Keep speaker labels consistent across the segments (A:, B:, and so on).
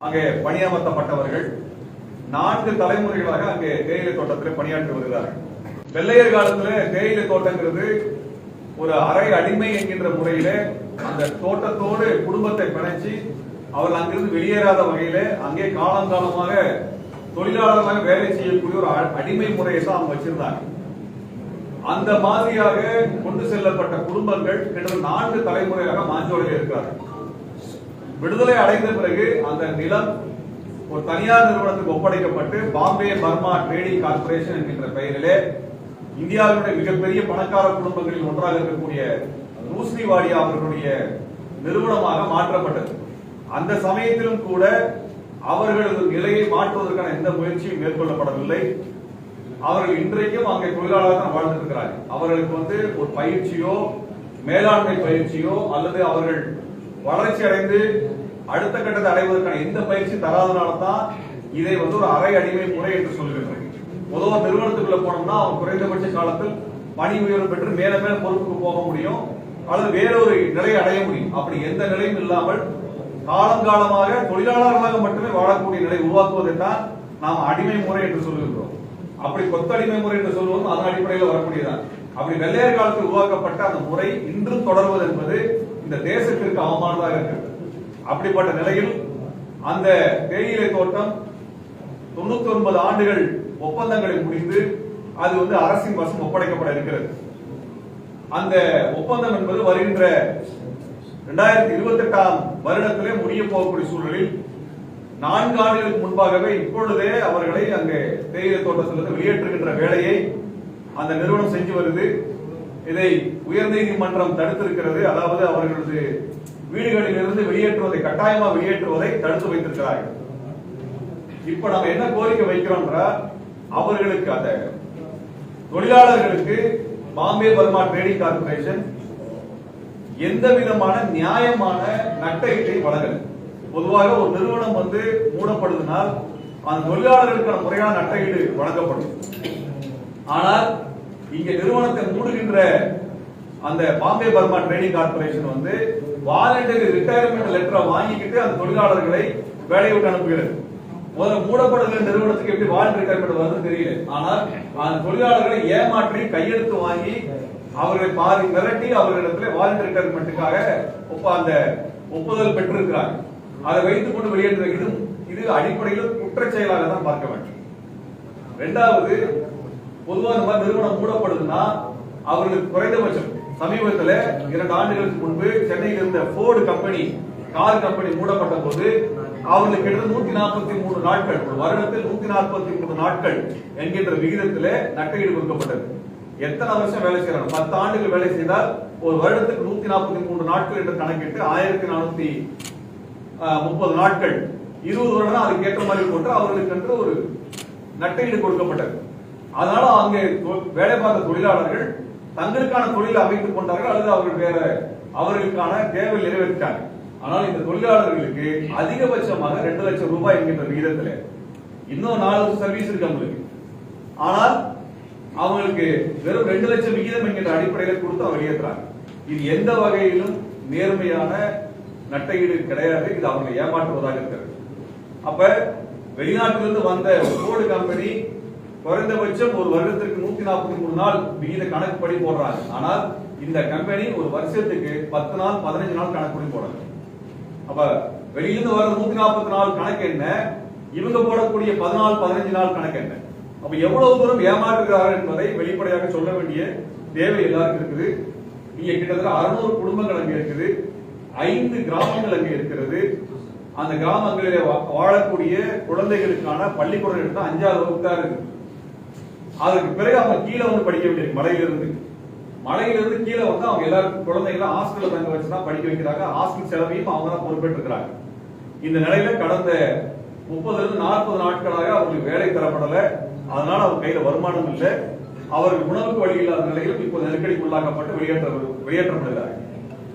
A: அங்கே பணியமர்த்தப்பட்டவர்கள் நான்கு தலைமுறைகளாக அங்கே தேயிலை தோட்டத்தில் பணியாற்றி வருகிறார்கள். வெள்ளையர் காலத்துல தேயிலை தோட்டங்கிறது ஒரு அரை அடிமை என்கின்ற முறையில அந்த தோட்டத்தோடு குடும்பத்தை பிணைச்சு அவர்கள் அங்கிருந்து வெளியேறாத வகையில அங்கே காலங்காலமாக தொழிலாளர்களாக வேலை செய்யக்கூடிய ஒரு அ- அடிமை முறையை தான் அவங்க வச்சிருந்தாங்க. அந்த மாதிரியாக கொண்டு செல்லப்பட்ட குடும்பங்கள் கிட்டத்தட்ட நான்கு தலைமுறையாக மாஞ்சோலையில் இருக்கிறார்கள் விடுதலை அடைந்த பிறகு அந்த நிலம் ஒரு தனியார் நிறுவனத்துக்கு ஒப்படைக்கப்பட்டு பாம்பே பர்மா ட்ரேடிங் கார்ப்பரேஷன் என்கின்ற பெயரிலே இந்தியாவினுடைய மிகப்பெரிய பணக்கார குடும்பங்களில் ஒன்றாக இருக்கக்கூடிய ரூஸ்னி வாடியா அவர்களுடைய நிறுவனமாக மாற்றப்பட்டது. அந்த சமயத்திலும் கூட அவர்களது நிலையை மாற்றுவதற்கான எந்த முயற்சியும் மேற்கொள்ளப்படவில்லை. அவர்கள் இன்றைக்கும் அங்கே தொழிலாளர் தான் அவர்களுக்கு வந்து ஒரு பயிற்சியோ மேலாண்மை பயிற்சியோ அல்லது அவர்கள் வளர்ச்சி அடைந்து அடுத்த கட்டத்தை அடைவதற்கான எந்த பயிற்சி தராதனால தான் இதை வந்து ஒரு அரை அடிமை முறை என்று சொல்லுகின்றனர் பொதுவாக நிறுவனத்துக்குள்ள போனோம்னா அவன் குறைந்தபட்ச காலத்தில் பணி உயர்வு பெற்று மேல மேல பொறுப்புக்கு போக முடியும். அல்லது வேறொரு நிலையை அடைய முடியும். அப்படி எந்த நிலையும் இல்லாமல் காலங்காலமாக தொழிலாளர்களாக மட்டுமே வாழக்கூடிய நிலை உருவாக்குவதை தான் நாம் அடிமை முறை என்று சொல்லுகின்றோம். அப்படி கொத்தடிமை முறை என்று சொல்லுவோம் அதன் அடிப்படையில் வரக்கூடியதான் அப்படி வெள்ளையர் காலத்தில் உருவாக்கப்பட்ட அந்த முறை இன்றும் தொடர்வது என்பது இந்த தேசத்திற்கு அவமானதாக இருக்கிறது அப்படிப்பட்ட நிலையில் அந்த தேயிலை தோட்டம் தொண்ணூத்தி ஒன்பது ஆண்டுகள் ஒப்பந்தங்களை முடிந்து அது வந்து அரசின் வசம் ஒப்படைக்கப்பட இருக்கிறது. அந்த ஒப்பந்தம் என்பது வருகின்ற இரண்டாயிரத்தி இருபத்தி எட்டாம் வருடத்திலே முடிய போகக்கூடிய சூழலில் நான்கு ஆண்டுகளுக்கு முன்பாகவே இப்பொழுதே அவர்களை அங்கே தேயிலை தோட்டத்திலிருந்து வெளியேற்றுகின்ற வேலையை அந்த நிறுவனம் செஞ்சு வருது. இதை உயர்நீதிமன்றம் தடுத்திருக்கிறது. அதாவது அவர்களது வீடுகளில் இருந்து வெளியேற்றுவதை கட்டாயமா வெளியேற்றுவதை தடுத்து வைத்திருக்கிறார்கள். இப்ப நம்ம என்ன கோரிக்கை வைக்கிறோம்ன்றா அவர்களுக்கு அந்த தொழிலாளர்களுக்கு பாம்பே பர்மா ட்ரேடிங் கார்பரேஷன் எந்த விதமான நியாயமான நட்டஈட்டை வழங்கல. பொதுவாக ஒரு நிறுவனம் வந்து மூடப்படுதுனால் அந்த தொழிலாளர்களுக்கான முறையான நட்டஈடு வழங்கப்படும். ஆனால் இங்க நிறுவனத்தை மூடுகின்ற அந்த பாம்பே பர்மா ட்ரேடிங் கார்பரேஷன் வந்து வாலண்டரி ரிட்டையர்மெண்ட் லெட்டரை வாங்கிக்கிட்டு அந்த தொழிலாளர்களை வேலையை விட்டு அனுப்புகிறது. முதல்ல மூடப்படுகிற நிறுவனத்துக்கு எப்படி வாலண்டரி ரிட்டையர்மெண்ட் வருதுன்னு தெரியல. ஆனால் அந்த தொழிலாளர்களை ஏமாற்றி கையெழுத்து வாங்கி அவர்களை பாதி மிரட்டி அவர்களிடத்துல வாலண்டரி ரிட்டையர்மெண்ட்டுக்காக ஒப்ப அந்த ஒப்புதல் பெற்றிருக்கிறாங்க. அதை வைத்துக் கொண்டு வெளியேற்ற இது இது அடிப்படையில் குற்றச் செயலாக தான் பார்க்க வேண்டும். ரெண்டாவது பொதுவாக இந்த மாதிரி நிறுவனம் மூடப்படுதுன்னா அவர்களுக்கு குறைந்தபட்சம் சமீபத்தில் இரண்டு ஆண்டுகளுக்கு முன்பு சென்னையில் இருந்த போர்டு கம்பெனி கார் கம்பெனி மூடப்பட்ட போது அவர்களுக்கு கிட்டத்தட்ட நூத்தி நாற்பத்தி மூணு நாட்கள் ஒரு வருடத்தில் நூத்தி நாற்பத்தி மூணு நாட்கள் என்கின்ற விகிதத்தில் நட்டையீடு கொடுக்கப்பட்டது. எத்தனை வருஷம் வேலை செய்யறாங்க? பத்து ஆண்டுகள் வேலை செய்தால் ஒரு வருடத்துக்கு நூத்தி நாற்பத்தி மூணு நாட்கள் என்று கணக்கிட்டு ஆயிரத்தி நானூத்தி முப்பது நாட்கள். இருபது வருடம் அதுக்கு ஏற்ற மாதிரி போட்டு அவர்களுக்கு என்று ஒரு நட்டையீடு கொடுக்கப்பட்டது. அதனால அங்கே வேலை பார்த்த தொழிலாளர்கள் தங்களுக்கான தொழிலை அமைத்துக் கொண்டார்கள் அல்லது அவர்கள் வேற அவர்களுக்கான தேவை நிறைவேற்றாங்க ஆனால் இந்த தொழிலாளர்களுக்கு அதிகபட்சமாக ரெண்டு லட்சம் ரூபாய் என்கின்ற விகிதத்தில் இன்னும் நாலு வருஷம் சர்வீஸ் இருக்கு அவங்களுக்கு. ஆனால் அவங்களுக்கு வெறும் ரெண்டு லட்சம் விகிதம் என்கின்ற அடிப்படையில் கொடுத்து அவர் ஏற்றுறாங்க இது எந்த வகையிலும் நேர்மையான நட்டையீடு கிடையாது. இது அவங்க ஏமாற்றுவதாக இருக்கிறது. அப்ப வெளிநாட்டிலிருந்து வந்த போர்டு கம்பெனி குறைந்தபட்சம் ஒரு வருடத்திற்கு நூத்தி நாற்பத்தி மூணு நாள் விகித கணக்குப்படி போடுறாங்க. ஆனால் இந்த கம்பெனி ஒரு வருஷத்துக்கு பத்து நாள் பதினஞ்சு நாள் கணக்குப்படி போடுறாங்க அப்ப வெளியிலிருந்து வர நூத்தி நாற்பத்தி நாலு கணக்கு என்ன? இவங்க போடக்கூடிய பதினாலு பதினஞ்சு நாள் கணக்கு என்ன? அப்ப எவ்வளவு தூரம் ஏமாற்றுகிறார்கள் என்பதை வெளிப்படையாக சொல்ல வேண்டிய தேவை எல்லாருக்கும் இருக்குது. இங்க கிட்டத்தட்ட அறுநூறு குடும்பங்கள் அங்க இருக்குது. ஐந்து கிராமங்கள் அங்க இருக்கிறது. அந்த கிராமங்களிலே வா- வாழக்கூடிய குழந்தைகளுக்கான பள்ளிக்கூடம் எடுத்தா அஞ்சாவது வகுப்பு தான் இருக்கு அதுக்கு பிறகு அவங்க கீழே வந்து படிக்க வேண்டியிருக்கு மலையிலிருந்து. மலையிலிருந்து கீழே வந்து அவங்க எல்லாரும் குழந்தைகளை ஹாஸ்டல்ல தங்க வச்சு தான் படிக்க வைக்கிறாங்க. ஹாஸ்டல் செலவையும் அவங்க தான் பொறுப்பேற்றுக்கிறாங்க இந்த நிலையில கடந்த முப்பதுல இருந்து நாற்பது நாட்களாக அவங்களுக்கு வேலை தரப்படல. அதனால அவங்க கையில வருமானம் இல்லை. அவர்கள் உணவுக்கு வழி இல்லாத நிலையிலும் இப்போ நெருக்கடிக்கு உள்ளாக்கப்பட்டு வெளியேற்ற வெளியேற்றப்படுகிறார்கள்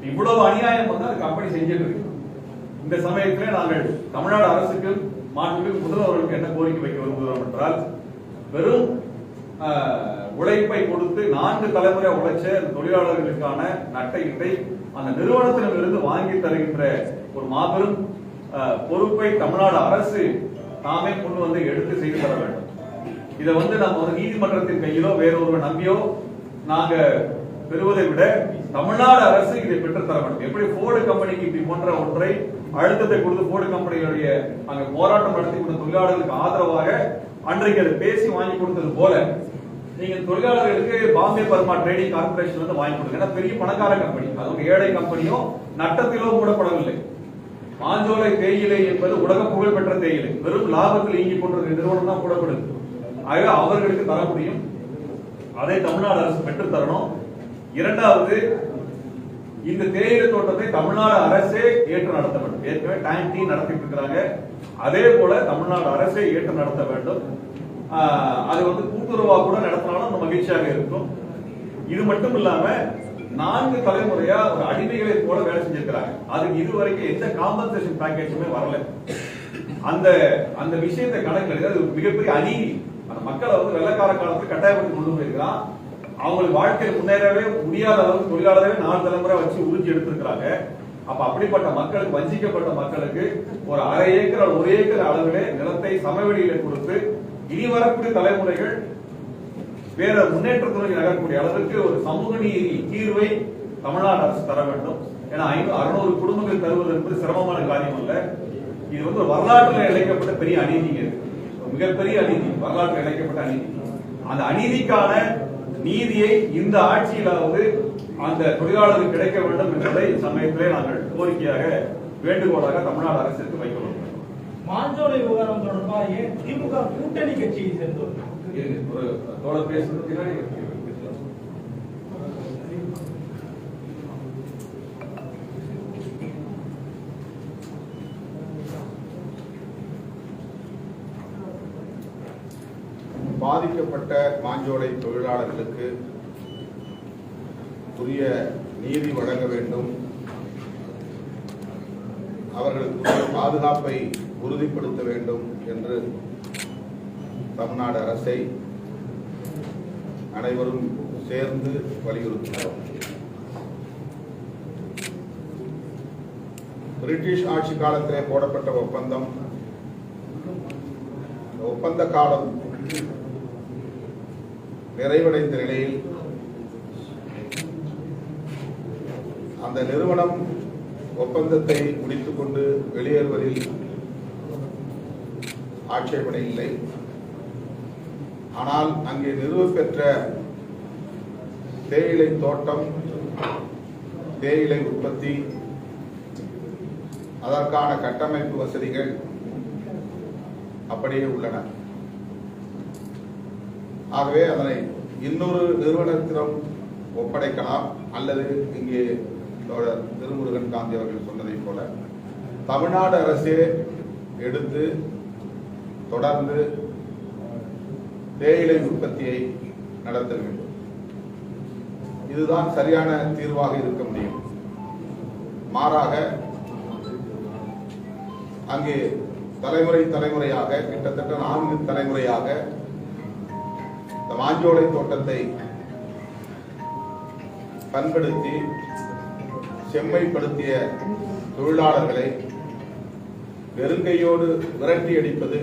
A: இவ்வளவு அநியாயம் வந்து அந்த கம்பெனி செஞ்சுட்டு இருக்கு. இந்த சமயத்திலே நாங்கள் தமிழ்நாடு அரசுக்கு மாண்புமிகு முதல்வர்களுக்கு என்ன கோரிக்கை வைக்க விரும்புகிறோம் என்றால் வெறும் உழைப்பை கொடுத்து நான்கு தலைமுறை உழைச்ச தொழிலாளர்களுக்கான நட்டை அந்த நிறுவனத்திடமிருந்து வாங்கி தருகின்ற ஒரு மாபெரும் பொறுப்பை தமிழ்நாடு அரசு தாமே கொண்டு வந்து எடுத்து செய்து தர வேண்டும். இதை வந்து நம்ம ஒரு நீதிமன்றத்தின் கையிலோ வேறொருவர் நம்பியோ நாங்க பெறுவதை விட தமிழ்நாடு அரசு இதை பெற்று தர வேண்டும். எப்படி போர்டு கம்பெனிக்கு இப்படி போன்ற ஒன்றை அழுத்தத்தை கொடுத்து போர்டு கம்பெனிகளுடைய அங்க போராட்டம் நடத்தி கொண்ட தொழிலாளர்களுக்கு ஆதரவாக அன்றைக்கு அதை பேசி வாங்கி கொடுத்தது போல நீங்க தொழிலாளர்களுக்கு பாம்பே பர்மா ட்ரேடிங் கார்பரேஷன் வந்து வாங்கி கொடுங்க. ஏன்னா பெரிய பணக்கார கம்பெனி அது உங்க ஏழை கம்பெனியோ நட்டத்திலோ மூடப்படவில்லை. மாஞ்சோலை தேயிலை என்பது உலக புகழ் பெற்ற தேயிலை. வெறும் லாபத்தில் இயங்கி கொண்டிருக்கிற நிறுவனம் தான் கூடப்படுது ஆகவே அவர்களுக்கு தர முடியும். அதை தமிழ்நாடு அரசு பெற்று தரணும். இரண்டாவது இந்த தேயிலை தோட்டத்தை தமிழ்நாடு அரசே ஏற்று நடத்த வேண்டும். ஏற்கனவே டேங்க் டீ நடத்திட்டு இருக்கிறாங்க. அதே போல தமிழ்நாடு அரசே ஏற்று நடத்த வேண்டும். அது வந்து கூட்டுறவா கூட நடத்தினாலும் நம்ம மகிழ்ச்சியாக இருக்கும். இது மட்டும் இல்லாம நான்கு தலைமுறையா ஒரு அடிமைகளை போல வேலை செஞ்சிருக்கிறாங்க. அதுக்கு இதுவரைக்கும் எந்த காம்பன்சேஷன் பேக்கேஜுமே வரல. அந்த அந்த விஷயத்தை கணக்கில் அது மிகப்பெரிய அநீதி. அந்த மக்களை வந்து வெள்ளக்கார காலத்துல கட்டாயப்படுத்தி கொண்டு போயிருக்கிறான் அவங்களுக்கு வாழ்க்கையில் முன்னேறவே முடியாத அளவுக்கு தொழிலாளரே நாலு தலைமுறை வச்சு உறிஞ்சி எடுத்திருக்கிறாங்க. அப்ப அப்படிப்பட்ட மக்களுக்கு வஞ்சிக்கப்பட்ட மக்களுக்கு ஒரு அரை ஏக்கர் ஒரு ஏக்கர் அளவிலே நிலத்தை சமவெளியில கொடுத்து இனி வரக்கூடிய தலைமுறைகள் வேற முன்னேற்றத்துறை நகரக்கூடிய அளவுக்கு ஒரு சமூக நீதி தீர்வை தமிழ்நாடு அரசு தர வேண்டும். ஏன்னா ஐநூறு அறுநூறு குடும்பங்கள் தருவது என்பது சிரமமான காரியம் அல்ல. இது வந்து வரலாற்றில் இழைக்கப்பட்ட பெரிய அநீதிங்க மிகப்பெரிய அநீதி வரலாற்றில் இழைக்கப்பட்ட அநீதி. அந்த அநீதிக்கான நீதியை இந்த ஆட்சியிலாவது அந்த தொழிலாளருக்கு கிடைக்க வேண்டும் என்பதை சமயத்திலே நாங்கள் கோரிக்கையாக வேண்டுகோளாக தமிழ்நாடு அரசிற்கு வைக்கிறோம்.
B: மாஞ்சோலை விவகாரம் தொடர்பாக திமுக கூட்டணி கட்சியை
A: தோழர் பேசுறது பின்னாடி
C: பாதிக்கப்பட்ட மாஞ்சோலை தொழிலாளர்களுக்கு உரிய நீதி வழங்க வேண்டும். அவர்களுக்கு பாதுகாப்பை உறுதிப்படுத்த வேண்டும் என்று தமிழ்நாடு அரசை அனைவரும் சேர்ந்து வலியுறுத்தினோம். பிரிட்டிஷ் ஆட்சி காலத்திலே போடப்பட்ட ஒப்பந்தம் ஒப்பந்த காலம் நிறைவடைந்த நிலையில் அந்த நிறுவனம் ஒப்பந்தத்தை முடித்துக்கொண்டு வெளியேறுவதில் ஆட்சேபனை இல்லை. ஆனால் அங்கே நிறுவப்பெற்ற தேயிலை தோட்டம் தேயிலை உற்பத்தி அதற்கான கட்டமைப்பு வசதிகள் அப்படியே உள்ளன. ஆகவே அதனை இன்னொரு நிறுவனத்திடம் ஒப்படைக்கலாம் அல்லது இங்கே தோழர் திருமுருகன் காந்தி அவர்கள் சொன்னதைப் போல தமிழ்நாடு அரசே எடுத்து தொடர்ந்து தேயிலை உற்பத்தியை நடத்த வேண்டும். இதுதான் சரியான தீர்வாக இருக்க முடியும். மாறாக அங்கே தலைமுறை தலைமுறையாக கிட்டத்தட்ட நான்கு தலைமுறையாக இந்த மாஞ்சோலை தோட்டத்தை பண்படுத்தி செம்மைப்படுத்திய தொழிலாளர்களை வெறுங்கையோடு விரட்டி அடிப்பது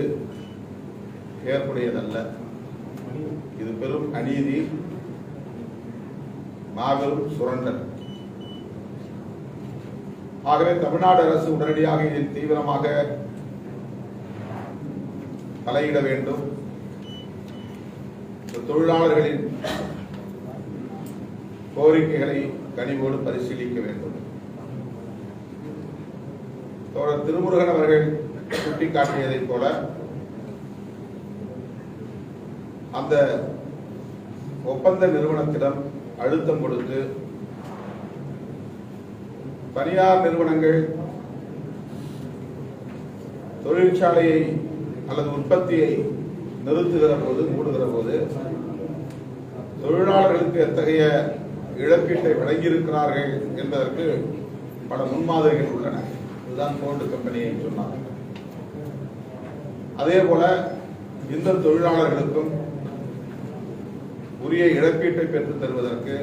C: ஏற்புடையதல்ல. இது பெரும் அநீதி மாபெரும் சுரண்டல். ஆகவே தமிழ்நாடு அரசு உடனடியாக இதில் தீவிரமாக தலையிட வேண்டும். தொழிலாளர்களின் கோரிக்கைகளை கனிவோடு பரிசீலிக்க வேண்டும். தோழர் திருமுருகன் அவர்கள் சுட்டிக்காட்டியதைப் போல அந்த ஒப்பந்த நிறுவனத்திடம் அழுத்தம் கொடுத்து தனியார் நிறுவனங்கள் தொழிற்சாலையை அல்லது உற்பத்தியை நிறுத்துகிற போது மூடுகிற போது தொழிலாளர்களுக்கு எத்தகைய இழப்பீட்டை வழங்கியிருக்கிறார்கள் என்பதற்கு பல முன்மாதிரிகள் உள்ளன. இதுதான் போண்டு கம்பெனியை சொன்னாங்க. அதே போல இந்த தொழிலாளர்களுக்கும் உரிய இழப்பீட்டை பெற்றுத் தருவதற்கு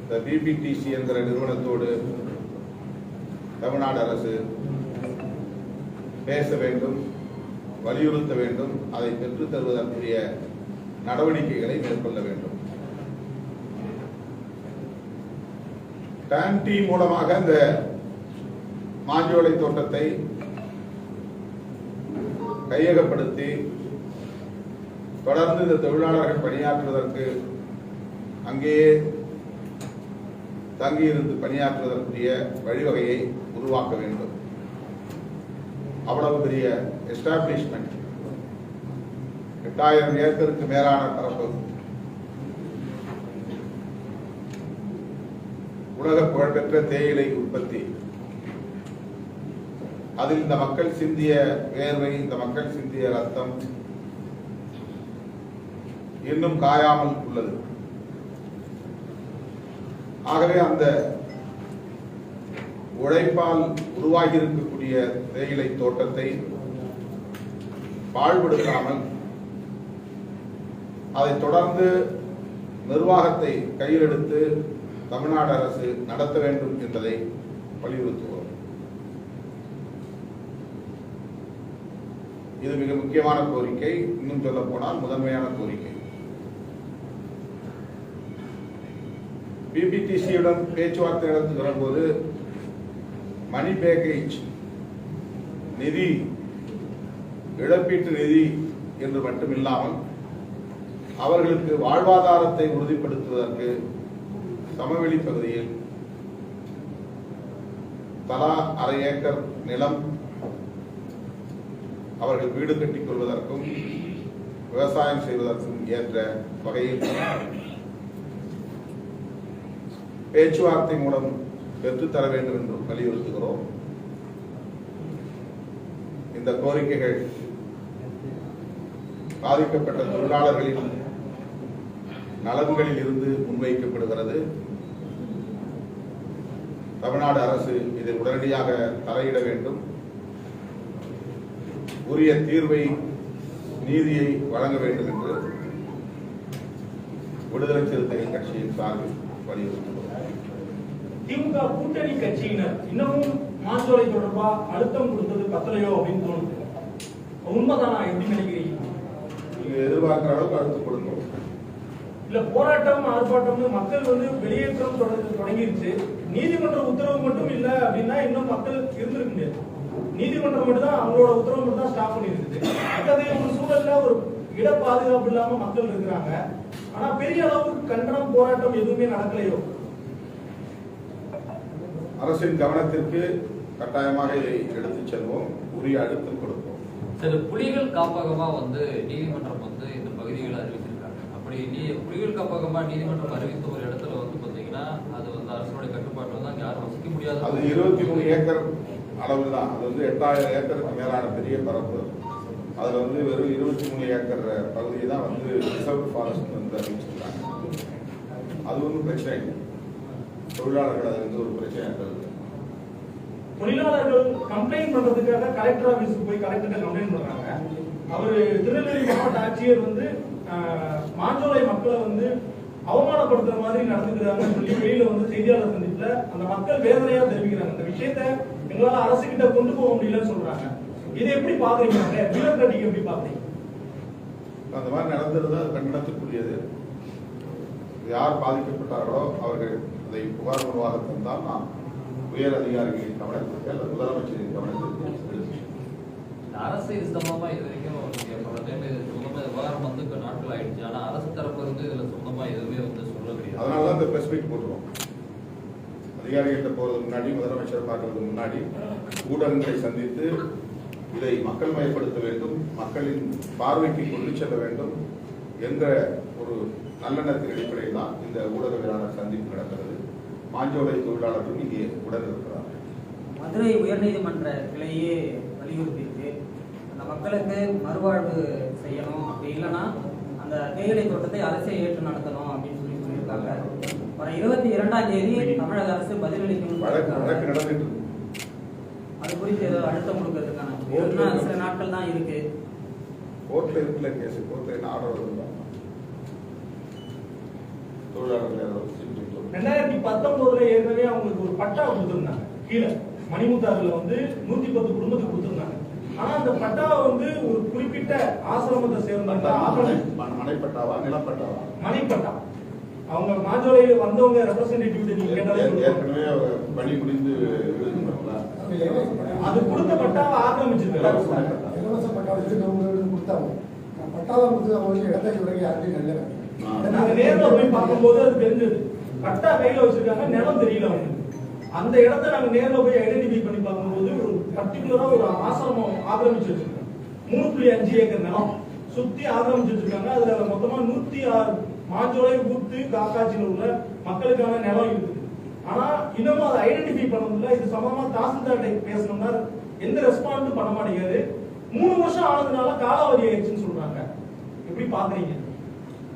C: இந்த பிபிடிசி என்கிற நிறுவனத்தோடு தமிழ்நாடு அரசு பேச வேண்டும் வலியுறுத்த வேண்டும் அதை பெற்றுத் தருவதற்குரிய நடவடிக்கைகளை மேற்கொள்ள வேண்டும். டான்டி மூலமாக இந்த மாஞ்சோலை தோட்டத்தை கையகப்படுத்தி தொடர்ந்து இந்த தொழிலாளர்கள் பணியாற்றுவதற்கு அங்கேயே தங்கியிருந்து பணியாற்றுவதற்குரிய வழிவகையை உருவாக்க வேண்டும். அவ்வளவு பெரிய எஸ்டாப்ளிஷ்மெண்ட். எட்டாயிரம் ஏக்கருக்கு மேலான பரப்பு. உலக புகழ்பெற்ற தேயிலை உற்பத்தி. அதில் இந்த மக்கள் சிந்திய வேர்வை இந்த மக்கள் சிந்திய ரத்தம் இன்னும் காயாமல் உள்ளது. ஆகவே அந்த உழைப்பால் உருவாகி இருக்கக்கூடிய தேயிலை தோட்டத்தை பாழ்படுத்தாமல் அதை தொடர்ந்து நிர்வாகத்தை கையில் எடுத்து தமிழ்நாடு அரசு நடத்த வேண்டும் என்பதை வலியுறுத்துவோம். இது மிக முக்கியமான கோரிக்கை. இன்னும் சொல்ல போனால் முதன்மையான கோரிக்கை. பிபிடிசியுடன் பேச்சுவார்த்தை நடத்துகிற வரும்போது மணி பேக்கேஜ் நிதி இழப்பீட்டு நிதி என்று மட்டுமில்லாமல் அவர்களுக்கு வாழ்வாதாரத்தை உறுதிப்படுத்துவதற்கு சமவெளி பகுதியில் தலா அரை ஏக்கர் நிலம் அவர்கள் வீடு கட்டிக் கொள்வதற்கும் விவசாயம் செய்வதற்கும் ஏற்ற வகையில் பேச்சுவார்த்தை மூலம் பெற்றுத்தர வேண்டும் என்று வலியுறுத்துகிறோம். இந்த கோரிக்கைகள் பாதிக்கப்பட்ட தொழிலாளர்களின் நலன்களில் இருந்து முன்வைக்கப்படுகிறது. தமிழ்நாடு அரசு இதை உடனடியாக தலையிட வேண்டும். உரிய தீர்வை நீதியை வழங்க வேண்டும் என்று விடுதலை சிறுத்தைகள் கட்சியின் சார்பில் வலியுறுத்துகிறோம்.
B: திமுக கூட்டணி கட்சியினர் இன்னமும் மாஞ்சோலை தொடர்பா அழுத்தம் கொடுத்தது பத்தலையோ அப்படின்னு தோணுது. உண்மைதானா? எப்படி நினைக்கிறீங்க?
C: நீங்க எதிர்பார்க்கிற அளவுக்கு அடுத்து கொடுக்கும்
B: இல்ல போராட்டம் ஆர்ப்பாட்டம்னு மக்கள் வந்து வெளியேற்றம் தொடர்ந்து தொடங்கிருச்சு. நீதிமன்ற உத்தரவு மட்டும் இல்ல அப்படின்னா இன்னும் மக்கள் இருந்திருக்க முடியாது. நீதிமன்றம் மட்டும் தான் அவங்களோட உத்தரவு மட்டும் தான் ஸ்டாப் பண்ணிருக்குது அத்தகைய ஒரு சூழல்ல ஒரு இட பாதுகாப்பு இல்லாம மக்கள் இருக்கிறாங்க. ஆனா பெரிய அளவுக்கு கண்டனம் போராட்டம் எதுவுமே நடக்கலையோ.
C: அரசின் கவனத்திற்கு கட்டாயமாக இதை எடுத்துச் செல்வோம். உரிய அழுத்தம் கொடுப்போம்.
D: சில புலிகள் காப்பகமா வந்து நீதிமன்றம் வந்து இந்த பகுதிகளை அறிவிச்சிருக்காங்க. அப்படி நீ புலிகள் காப்பகமா நீதிமன்றம் அறிவித்த ஒரு இடத்துல வந்து பாத்தீங்கன்னா அது வந்து அரசனுடைய கட்டுப்பாட்டுல தான் யாரும் வசிக்க முடியாது.
C: அது இருபத்தி மூணு ஏக்கர் அளவு தான் அது வந்து எட்டாயிரம் ஏக்கருக்கு மேலான பெரிய பரப்பு. அதுல வந்து வெறும் இருபத்தி மூணு ஏக்கர் பகுதி தான் வந்து ரிசர்வ் ஃபாரஸ்ட் வந்து அறிவிச்சிருக்காங்க. அது ஒன்றும் பிரச்சனை இல்லை. தொழிலாளர்கள் அது வந்து ஒரு பிரச்சனை இருந்தது
B: தொழிலாளர்கள் கம்ப்ளைண்ட் பண்றதுக்காக கலெக்டர் ஆபீஸ்க்கு போய் கலெக்டர் கம்ப்ளைண்ட் பண்றாங்க. அவர் திருநெல்வேலி மாவட்ட ஆட்சியர் வந்து ஆஹ், மாஞ்சோலை மக்களை வந்து அவமானப்படுத்துற மாதிரி நடந்துக்கிறாங்கன்னு சொல்லி வெளியில வந்து செய்தியாளர் சந்திப்புல அந்த மக்கள் வேதனையா தெரிவிக்கிறாங்க. இந்த விஷயத்த எங்களால அரசு கிட்ட கொண்டு போக முடியலன்னு சொல்றாங்க. இதை எப்படி பாக்குறீங்க? பியூரோக்ராட்டிக் எப்படி பாக்குறீங்க?
C: அந்த மாதிரி நடந்தது அது கண்டனத்துக்குரியது. யார் பாதிக்கப்பட்டார்களோ அவர்கள் அதை புகார் மனுவாக தந்தால் நாம் உயர் அதிகாரிகளின் கவனத்திற்கு அல்லது முதலமைச்சரின் கவனத்திற்கு
D: அரசு இது சம்பந்தமா இது வரைக்கும் விவகாரம் வந்து இப்ப நாட்கள் ஆயிடுச்சு ஆனா அரசு தரப்புல இருந்து இதுல சொந்தமா எதுவுமே வந்து சொல்ல கிடையாது
C: அதனால தான் இந்த பிரஸ் மீட் போட்டுருவோம். அதிகாரிகிட்ட போறதுக்கு முன்னாடி முதலமைச்சர் பார்க்கறதுக்கு முன்னாடி ஊடகங்களை சந்தித்து இதை மக்கள் மயப்படுத்த வேண்டும் மக்களின் பார்வைக்கு கொண்டு செல்ல வேண்டும் என்ற ஒரு நல்லெண்ணத்தின் அடிப்படையில் தான் இந்த ஊடகவியலாளர் சந்திப்பு நடக்கிறது. மாஞ்சோலை தொழிலாளர்களும் இங்கே உடன் இருக்கிறார்கள்
E: மதுரை உயர்நீதிமன்ற கிளையே அந்த மக்களுக்கு மறுவாழ்வு செய்யணும். அப்படி இல்லைன்னா அந்த தேயிலை தோட்டத்தை அரசே ஏற்று நடத்தணும் அப்படின்னு சொல்லி சொல்லியிருக்காங்க. வர இருபத்தி இரண்டாம் தேதி தமிழக அரசு பதிலளிக்கணும்
C: வழக்கு வழக்கு
E: சொல்லியிருக்காங்க.
C: நடந்துட்டு இருக்கு.
E: அது குறித்து ஏதோ அழுத்தம் கொடுக்கறதுக்கான சில நாட்கள் தான் இருக்கு.
C: கோர்ட்ல இருக்குல்ல கேஸ்? கோர்ட்ல என்ன ஆர்டர் வருது? தொழிலாளர்கள்.
B: ரெண்டாயிரத்தி பத்தொன்பதுல ஏற்கனவே அவங்களுக்கு ஒரு பட்டா கொடுத்திருந்தாங்க. கீழே. மணிமுத்தாறுல வந்து நூத்தி பத்து குடும்பத்துக்கு கொடுத்திருந்தாங்க. ஆனா அந்த பட்டாவை வந்து ஒரு குறிப்பிட்ட ஆசிரமத்தை
C: மனை- மனைப்பட்டாவா நிலப்பட்டாவா?
B: மணிப்பட்டா அவங்க மாஜோலையில வந்தவங்க ரெப்ரசன்டேட்டிவ் நீங்க கேட்டாலே.
C: ஏற்கனவே பணி முடிந்து
B: அது கொடுத்த பட்டாவை ஆக்கிரமிச்சிருக்காங்க
F: இலவச பட்டா வச்சிருக்கவங்களுக்கு கொடுத்தாங்க பட்டாவை கொடுத்து அவங்களுக்கு இடத்தை வரைக்கும் யாருக்கும் நல்ல
B: நாங்க நேர்ல போய் பார்க்கும்போது அது தெரிஞ்சது. பட்டா கையில வச்சிருக்காங்க நிலம் தெரியல அவங்களுக்கு. அந்த இடத்த நாங்க நேர்ல போய் ஐடென்டிஃபை பண்ணி பார்க்கும்போது ஒரு பர்டிகுலரா ஒரு ஆசிரமம் ஆக்கிரமிச்சு வச்சிருக்காங்க. மூணு புள்ளி அஞ்சு ஏக்கர் நிலம் சுத்தி ஆக்கிரமிச்சு வச்சிருக்காங்க. அதுல மொத்தமா நூத்தி ஆறு மாஞ்சோலை ஊத்து காக்காட்சியில் உள்ள மக்களுக்கான நிலம் இருக்குது. ஆனா இன்னமும் அதை ஐடென்டிஃபை பண்ண முடியல இது சம்பந்தமா தாசில்தார்கிட்ட பேசணும்னா எந்த ரெஸ்பாண்டும் பண்ண மாட்டேங்குது. மூணு வருஷம் ஆனதுனால காலாவதி ஆயிடுச்சுன்னு சொல்றாங்க. எப்படி பாக்குறீங்க?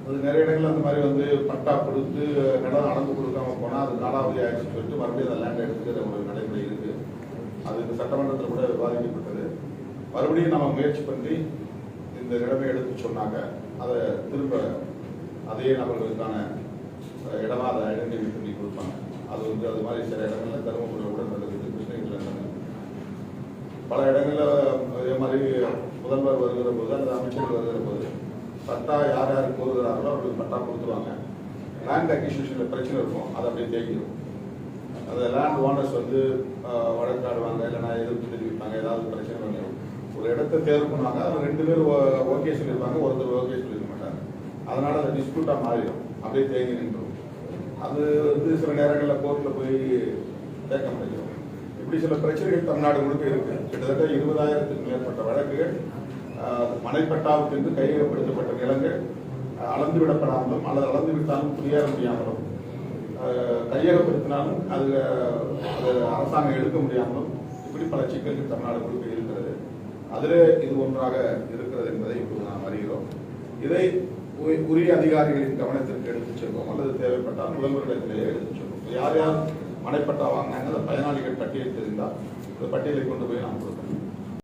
C: அது நிறைய இடங்கள்ல அந்த மாதிரி வந்து பட்டா கொடுத்து நிலம் அளந்து கொடுக்காம போனா அது காலாவதி ஆயிடுச்சுன்னு சொல்லிட்டு மறுபடியும் அந்த லேண்ட் எடுத்துக்கிற ஒரு நடைமுறை அது இந்த சட்டமன்றத்தில் கூட விவாதிக்கப்பட்டது மறுபடியும் நம்ம முயற்சி பண்ணி இந்த நிலைமை எடுத்து சொன்னாங்க. அதை திரும்ப அதே நபர்களுக்கான இடமா அதை ஐடென்டிஃபை பண்ணி கொடுப்பாங்க. அது வந்து அது மாதிரி சில இடங்களில் தருமபுரி கூட நடக்குது கிருஷ்ணகிரியில் நடக்குது. பல இடங்களில் அதே மாதிரி முதல்வர் வருகிற போது அல்லது அமைச்சர் வருகிற போது பட்டா யார் யார் கோருகிறார்களோ அவர்களுக்கு பட்டா கொடுத்துருவாங்க. லேண்ட் அக்யூசிஷன்ல பிரச்சனை இருக்கும். அதை அப்படியே தேங்கிடும் அந்த லேண்ட் ஓனர்ஸ் வந்து வழக்காடுவாங்க இல்லைன்னா எதிர்ப்பு தெரிவிப்பாங்க ஏதாவது பிரச்சனை பண்ணுவோம் ஒரு இடத்த தேர்வு பண்ணுவாங்க அதில் ரெண்டு பேர் ஓகே சொல்லியிருப்பாங்க ஒருத்தர் ஓகே சொல்லியிருக்க மாட்டாங்க. அதனால அது டிஸ்பியூட்டாக மாறிடும். அப்படியே தேங்கி நின்றோம். அது வந்து சில நேரங்களில் கோர்ட்டில் போய் தேக்க முடியும். இப்படி சில பிரச்சனைகள் தமிழ்நாடு முழுக்க இருக்கு. கிட்டத்தட்ட இருபதாயிரத்துக்கு மேற்பட்ட வழக்குகள் மனைப்பட்டாவுக்கு என்று கையகப்படுத்தப்பட்ட நிலங்கள் அளந்து விடப்படாமலும் அல்லது அளந்து விட்டாலும் புரியாத முடியாமலும் கையகப்படுத்தினாலும் அது அது அரசாங்கம் எடுக்க முடியாமலும் இப்படி பல சிக்கல்கள் தமிழ்நாடு இருக்கிறது. அதில் இது ஒன்றாக இருக்கிறது என்பதை இப்போது நாம் அறிகிறோம். இதை உரிய அதிகாரிகளின் கவனத்திற்கு எடுத்துச் செல்வோம். அல்லது தேவைப்பட்டால் முதல்வர்களிடத்திலேயே எடுத்துச் செல்வோம். யார் யார் மனைப்பட்டா வாங்கினாங்க அந்த பயனாளிகள் பட்டியல் தெரிந்தால் அந்த பட்டியலை கொண்டு போய் நாம் கொடுக்கணும்